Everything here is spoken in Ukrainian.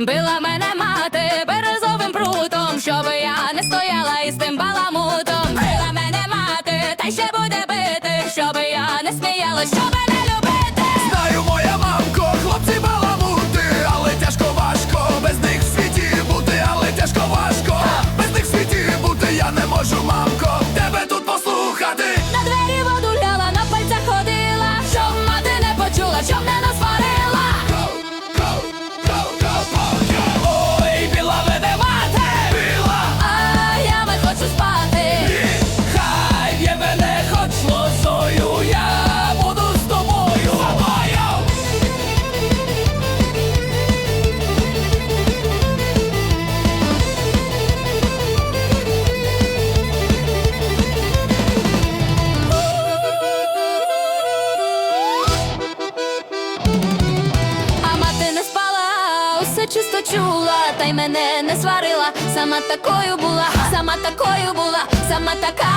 Била мене мати березовим прутом, щоб я не стояла із тим баламутом. Била мене мати, та ще буде бити, щоб я не сміялась. мене чисто чула, та й мене не сварила, сама такою була, сама такою була, сама така.